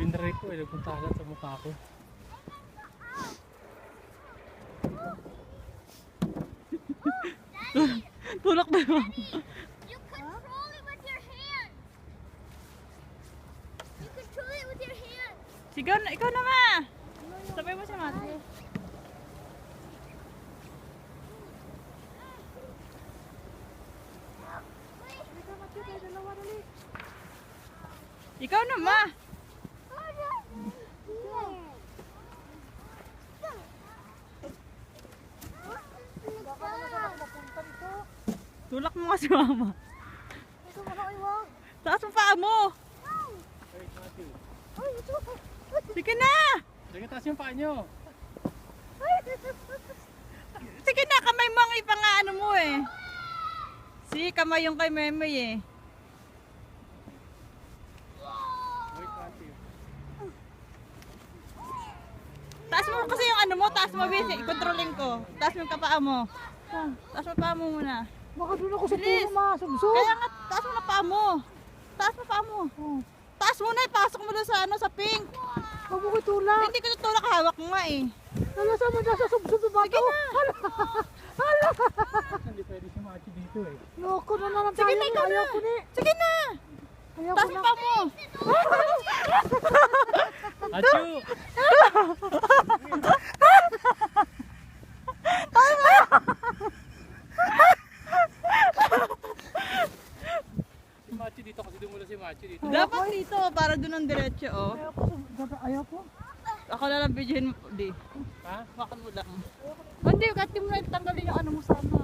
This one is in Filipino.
Binray ko eh, nagpunta agad sa mukha ko. Tulak na yun. You control it with your hand. You control it with your hand. Sigaw na, ikaw na ma. Sabay mo si. Ikaw na ma. Tulak mo nga si mama. Taas mo paa mo. Hey, Mati. Sige na. Sige, taas yung paa nyo. Sige na, kamay mo ang ipangaano mo eh. Si kamay yung kay Memay eh. Taas mo kasi yung ano mo, taas mo busy. I-controlling ko. Taas mo yung kapaa mo. Taas mo paa mo muna. Baka doon ako sa Bilis. puno. Kaya nga, taas mo na paa mo. Taas mo paa mo. Taas mo na, ipasok mo doon sa ano, sa pink. Huwag mo ko itulak. Hindi ko tutulak, hawak mo nga eh. Wala sa mga nasa subsob na bato. Hindi pwede si Mati dito eh. Loko na naman Sige tayo. na, ikaw na. Ayaw ko ni. Sige na. Ayaw Taas mo paa mo. Achu! si Mati dito kasi dumula si Mati dito. Dapat dito, para doon ang diretso oh. Ayaw ko. sa- Ayaw ko. Ako na lang bidyohin mo. Di. Ha? Hawakan mo lang. Hindi, kahit di mo na tanggalin yung ano mo sana.